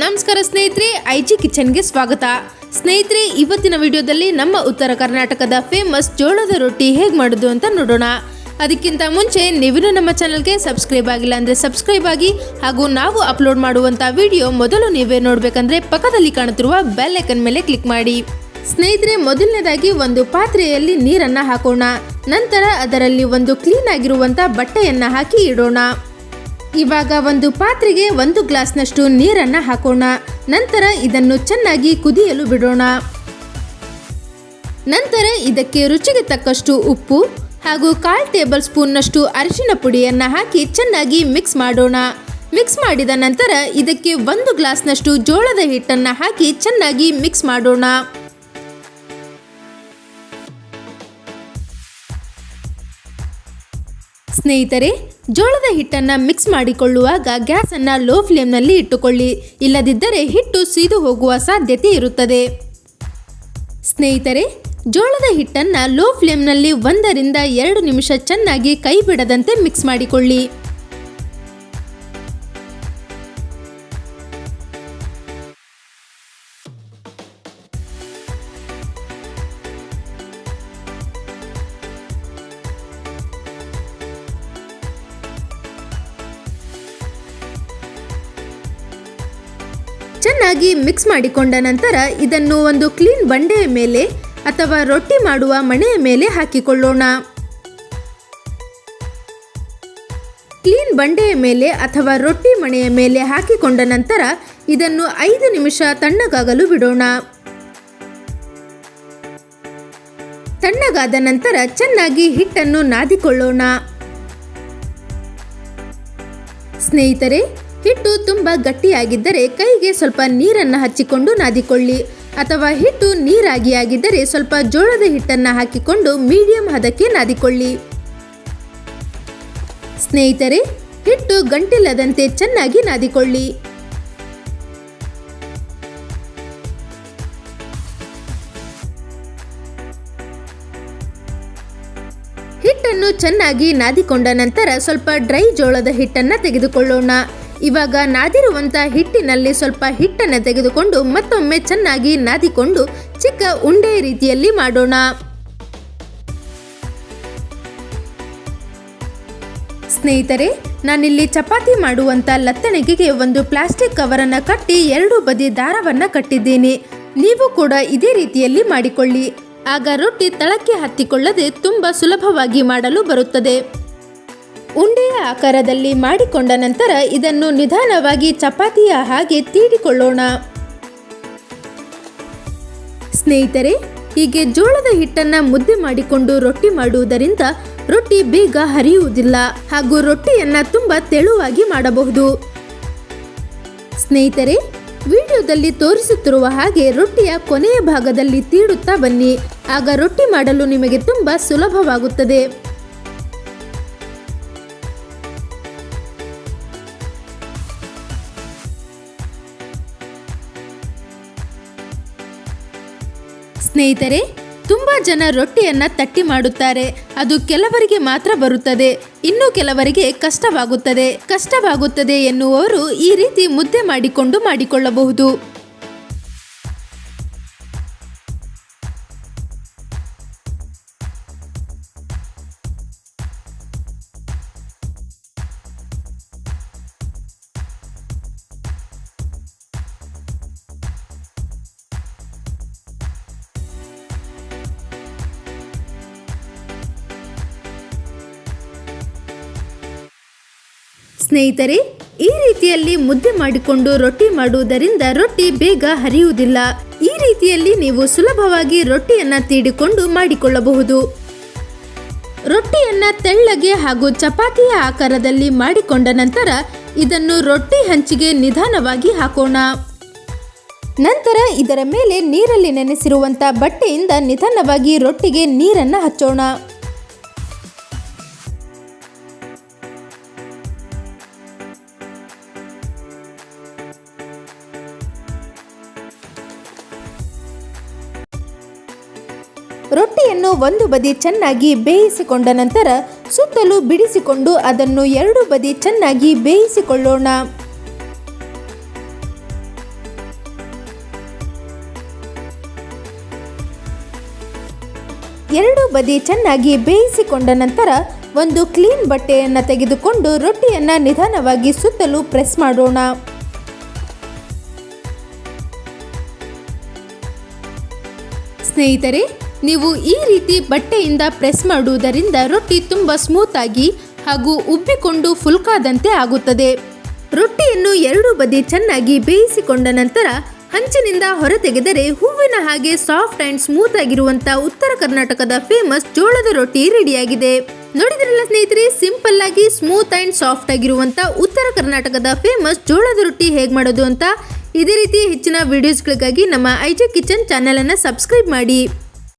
ಸ್ನೇಹಿತರೆ I G ಕಿಚನ್ಗೆ ಸ್ವಾಗತ. ಸ್ನೇಹಿತರೆ, ಇವತ್ತಿನ ವಿಡಿಯೋದಲ್ಲಿ ನಮ್ಮ ಉತ್ತರ ಕರ್ನಾಟಕದ ಫೇಮಸ್ ಜೋಳದ ರೊಟ್ಟಿ ಹೇಗೆ ಮಾಡೋದು ಅಂತ ನೋಡೋಣ. ಅದಕ್ಕಿಂತ ಮುಂಚೆ ನೀವಿನ್ನೂ ನಮ್ಮ ಚಾನಲ್ಗೆ ಸಬ್ಸ್ಕ್ರೈಬ್ ಆಗಿಲ್ಲ ಅಂದರೆ ಸಬ್ಸ್ಕ್ರೈಬ್ ಆಗಿ ಹಾಗೂ ನಾವು ಅಪ್ಲೋಡ್ ಮಾಡುವಂಥ ವಿಡಿಯೋ ಮೊದಲು ನೀವೇ ನೋಡಬೇಕಂದ್ರೆ ಪಕ್ಕದಲ್ಲಿ ಕಾಣುತ್ತಿರುವ ಬೆಲ್ ಐಕನ್ ಮೇಲೆ ಕ್ಲಿಕ್ ಮಾಡಿ. ಸ್ನೇಹಿತರೆ, ಮೊದಲನೇದಾಗಿ ಒಂದು ಪಾತ್ರೆಯಲ್ಲಿ ನೀರನ್ನು ಹಾಕೋಣ. ನಂತರ ಅದರಲ್ಲಿ ಒಂದು ಕ್ಲೀನ್ ಆಗಿರುವಂಥ ಬಟ್ಟೆಯನ್ನು ಹಾಕಿ ಇಡೋಣ. ಇವಾಗ ಒಂದು ಪಾತ್ರೆಗೆ ಒಂದು ಗ್ಲಾಸ್ನಷ್ಟು ನೀರನ್ನು ಹಾಕೋಣ. ನಂತರ ಇದನ್ನು ಚೆನ್ನಾಗಿ ಕುದಿಯಲು ಬಿಡೋಣ. ನಂತರ ಇದಕ್ಕೆ ರುಚಿಗೆ ತಕ್ಕಷ್ಟು ಉಪ್ಪು ಹಾಗೂ ಕಾಲ್ ಟೇಬಲ್ ಸ್ಪೂನ್ನಷ್ಟು ಅರಿಶಿನ ಪುಡಿಯನ್ನು ಹಾಕಿ ಚೆನ್ನಾಗಿ ಮಿಕ್ಸ್ ಮಾಡೋಣ. ಮಿಕ್ಸ್ ಮಾಡಿದ ನಂತರ ಇದಕ್ಕೆ ಒಂದು ಗ್ಲಾಸ್ನಷ್ಟು ಜೋಳದ ಹಿಟ್ಟನ್ನು ಹಾಕಿ ಚೆನ್ನಾಗಿ ಮಿಕ್ಸ್ ಮಾಡೋಣ. ಸ್ನೇಹಿತರೆ, ಜೋಳದ ಹಿಟ್ಟನ್ನು ಮಿಕ್ಸ್ ಮಾಡಿಕೊಳ್ಳುವಾಗ ಗ್ಯಾಸನ್ನು ಲೋ ಫ್ಲೇಮ್ನಲ್ಲಿ ಇಟ್ಟುಕೊಳ್ಳಿ. ಇಲ್ಲದಿದ್ದರೆ ಹಿಟ್ಟು ಸೀದು ಹೋಗುವ ಸಾಧ್ಯತೆ ಇರುತ್ತದೆ. ಸ್ನೇಹಿತರೆ, ಜೋಳದ ಹಿಟ್ಟನ್ನು ಲೋ ಫ್ಲೇಮ್ನಲ್ಲಿ ಒಂದರಿಂದ ಎರಡು ನಿಮಿಷ ಚೆನ್ನಾಗಿ ಕೈ ಬಿಡದಂತೆ ಮಿಕ್ಸ್ ಮಾಡಿಕೊಳ್ಳಿ. ಚೆನ್ನಾಗಿ ಮಿಕ್ಸ್ ಮಾಡಿಕೊಂಡ ನಂತರ ಇದನ್ನು ಒಂದು ಕ್ಲೀನ್ ಬಂಡೆಯ ಮೇಲೆ ಅಥವಾ ರೊಟ್ಟಿ ಮಾಡುವ ಮಣೆಯ ಮೇಲೆ ಹಾಕಿಕೊಳ್ಳೋಣ. ಕ್ಲೀನ್ ಬಂಡೆಯ ಮೇಲೆ ಅಥವಾ ರೊಟ್ಟಿ ಮಣೆಯ ಮೇಲೆ ಹಾಕಿಕೊಂಡ ನಂತರ ಇದನ್ನು ಐದು ನಿಮಿಷ ತಣ್ಣಗಾಗಲು ಬಿಡೋಣ. ತಣ್ಣಗಾದ ನಂತರ ಚೆನ್ನಾಗಿ ಹಿಟ್ಟನ್ನು ನಾದಿಕೊಳ್ಳೋಣ. ಸ್ನೇಹಿತರೆ ಹಿಟ್ಟು ತುಂಬ ಗಟ್ಟಿಯಾಗಿದ್ದರೆ ಕೈಗೆ ಸ್ವಲ್ಪ ನೀರನ್ನು ಹಚ್ಚಿಕೊಂಡು ನಾದಿಕೊಳ್ಳಿ. ಅಥವಾ ಹಿಟ್ಟು ನೀರಾಗಿ ಆಗಿದ್ದರೆ ಸ್ವಲ್ಪ ಜೋಳದ ಹಿಟ್ಟನ್ನು ಹಾಕಿಕೊಂಡು ಮೀಡಿಯಂ ಹದಕ್ಕೆ ನಾದಿಕೊಳ್ಳಿ. ಸ್ನೇಹಿತರೆ, ಹಿಟ್ಟು ಗಂಟಿಲ್ಲದಂತೆ ಚೆನ್ನಾಗಿ ನಾದಿಕೊಳ್ಳಿ. ಹಿಟ್ಟನ್ನು ಚೆನ್ನಾಗಿ ನಾದಿಕೊಂಡ ನಂತರ ಸ್ವಲ್ಪ ಡ್ರೈ ಜೋಳದ ಹಿಟ್ಟನ್ನು ತೆಗೆದುಕೊಳ್ಳೋಣ. ಇವಾಗ ನಾದಿರುವಂಥ ಹಿಟ್ಟಿನಲ್ಲಿ ಸ್ವಲ್ಪ ಹಿಟ್ಟನ್ನು ತೆಗೆದುಕೊಂಡು ಮತ್ತೊಮ್ಮೆ ಚೆನ್ನಾಗಿ ನಾದಿಕೊಂಡು ಚಿಕ್ಕ ಉಂಡೆ ರೀತಿಯಲ್ಲಿ ಮಾಡೋಣ. ಸ್ನೇಹಿತರೆ, ನಾನಿಲ್ಲಿ ಚಪಾತಿ ಮಾಡುವಂಥ ಲತ್ತಣಿಗೆಗೆ ಒಂದು ಪ್ಲಾಸ್ಟಿಕ್ ಕವರನ್ನು ಕಟ್ಟಿ ಎರಡು ಬದಿ ದಾರವನ್ನು ಕಟ್ಟಿದ್ದೇನೆ. ನೀವು ಕೂಡ ಇದೇ ರೀತಿಯಲ್ಲಿ ಮಾಡಿಕೊಳ್ಳಿ. ಆಗ ರೊಟ್ಟಿ ತಳಕ್ಕೆ ಹತ್ತಿಕೊಳ್ಳದೆ ತುಂಬ ಸುಲಭವಾಗಿ ಮಾಡಲು ಬರುತ್ತದೆ. ಉಂಡೆಯ ಆಕಾರದಲ್ಲಿ ಮಾಡಿಕೊಂಡ ನಂತರ ಇದನ್ನು ನಿಧಾನವಾಗಿ ಚಪಾತಿಯ ಹಾಗೆ ತೀಡಿಕೊಳ್ಳೋಣ. ಸ್ನೇಹಿತರೆ, ಹೀಗೆ ಜೋಳದ ಹಿಟ್ಟನ್ನ ಮುದ್ದೆ ಮಾಡಿಕೊಂಡು ರೊಟ್ಟಿ ಮಾಡುವುದರಿಂದ ರೊಟ್ಟಿ ಬೇಗ ಹರಿಯುವುದಿಲ್ಲ ಹಾಗೂ ರೊಟ್ಟಿಯನ್ನ ತುಂಬ ತೆಳುವಾಗಿ ಮಾಡಬಹುದು. ಸ್ನೇಹಿತರೆ, ವಿಡಿಯೋದಲ್ಲಿ ತೋರಿಸುತ್ತಿರುವ ಹಾಗೆ ರೊಟ್ಟಿಯ ಕೊನೆಯ ಭಾಗದಲ್ಲಿ ತೀಡುತ್ತಾ ಬನ್ನಿ. ಆಗ ರೊಟ್ಟಿ ಮಾಡಲು ನಿಮಗೆ ತುಂಬ ಸುಲಭವಾಗುತ್ತದೆ. ಸ್ನೇಹಿತರೆ, ತುಂಬಾ ಜನ ರೊಟ್ಟಿಯನ್ನ ತಟ್ಟಿ ಮಾಡುತ್ತಾರೆ. ಅದು ಕೆಲವರಿಗೆ ಮಾತ್ರ ಬರುತ್ತದೆ. ಇನ್ನು ಕೆಲವರಿಗೆ ಕಷ್ಟವಾಗುತ್ತದೆ. ಕಷ್ಟವಾಗುತ್ತದೆ ಎನ್ನುವವರು ಈ ರೀತಿ ಮುದ್ದೆ ಮಾಡಿಕೊಂಡು ಮಾಡಿಕೊಳ್ಳಬಹುದು. ಸ್ನೇಹಿತರೆ, ಈ ರೀತಿಯಲ್ಲಿ ಮುದ್ದೆ ಮಾಡಿಕೊಂಡು ರೊಟ್ಟಿ ಮಾಡುವುದರಿಂದ ರೊಟ್ಟಿ ಬೇಗ ಹರಿಯುವುದಿಲ್ಲ. ಈ ರೀತಿಯಲ್ಲಿ ನೀವು ಸುಲಭವಾಗಿ ರೊಟ್ಟಿಯನ್ನ ತೀಡಿಕೊಂಡು ಮಾಡಿಕೊಳ್ಳಬಹುದು. ರೊಟ್ಟಿಯನ್ನ ತೆಳ್ಳಗೆ ಹಾಗೂ ಚಪಾತಿಯ ಆಕಾರದಲ್ಲಿ ಮಾಡಿಕೊಂಡ ನಂತರ ಇದನ್ನು ರೊಟ್ಟಿ ಹಂಚಿಗೆ ನಿಧಾನವಾಗಿ ಹಾಕೋಣ. ನಂತರ ಇದರ ಮೇಲೆ ನೀರಲ್ಲಿ ನೆನೆಸಿರುವಂಥ ಬಟ್ಟೆಯಿಂದ ನಿಧಾನವಾಗಿ ರೊಟ್ಟಿಗೆ ನೀರನ್ನು ಹಚ್ಚೋಣ. ರೊಟ್ಟಿಯನ್ನು ಒಂದು ಬದಿ ಚೆನ್ನಾಗಿ ಬೇಯಿಸಿಕೊಂಡ ನಂತರ ಸುತ್ತಲೂ ಬಿಡಿಸಿಕೊಂಡು ಅದನ್ನು ಎರಡು ಬದಿ ಚೆನ್ನಾಗಿ ಬೇಯಿಸಿಕೊಳ್ಳೋಣ. ಎರಡು ಬದಿ ಚೆನ್ನಾಗಿ ಬೇಯಿಸಿಕೊಂಡ ನಂತರ ಒಂದು ಕ್ಲೀನ್ ಬಟ್ಟೆಯನ್ನು ತೆಗೆದುಕೊಂಡು ರೊಟ್ಟಿಯನ್ನು ನಿಧಾನವಾಗಿ ಸುತ್ತಲೂ ಪ್ರೆಸ್ ಮಾಡೋಣ. ಸ್ನೇಹಿತರೆ ನೀವು ಈ ರೀತಿ ಬಟ್ಟೆಯಿಂದ ಪ್ರೆಸ್ ಮಾಡುವುದರಿಂದ ರೊಟ್ಟಿ ತುಂಬ ಸ್ಮೂತ್ ಆಗಿ ಹಾಗೂ ಉಬ್ಬಿಕೊಂಡು ಫುಲ್ಕಾದಂತೆ ಆಗುತ್ತದೆ. ರೊಟ್ಟಿಯನ್ನು ಎರಡು ಬದಿ ಚೆನ್ನಾಗಿ ಬೇಯಿಸಿಕೊಂಡ ನಂತರ ಹಂಚಿನಿಂದ ಹೊರತೆಗೆದರೆ ಹೂವಿನ ಹಾಗೆ ಸಾಫ್ಟ್ ಅಂಡ್ ಸ್ಮೂತ್ ಆಗಿರುವಂಥ ಉತ್ತರ ಕರ್ನಾಟಕದ ಫೇಮಸ್ ಜೋಳದ ರೊಟ್ಟಿ ರೆಡಿಯಾಗಿದೆ. ನೋಡಿದ್ರಲ್ಲ ಸ್ನೇಹಿತರೆ ಸಿಂಪಲ್ ಆಗಿ ಸ್ಮೂತ್ ಅಂಡ್ ಸಾಫ್ಟ್ ಆಗಿರುವಂತ ಉತ್ತರ ಕರ್ನಾಟಕದ ಫೇಮಸ್ ಜೋಳದ ರೊಟ್ಟಿ ಹೇಗೆ ಮಾಡೋದು ಅಂತ ಇದೇ ರೀತಿ ಹೆಚ್ಚಿನ ವಿಡಿಯೋಸ್ಗಳಿಗಾಗಿ ನಮ್ಮ ಐಜೆ ಕಿಚನ್ ಚಾನೆಲ್ ಅನ್ನು ಸಬ್ಸ್ಕ್ರೈಬ್ ಮಾಡಿ.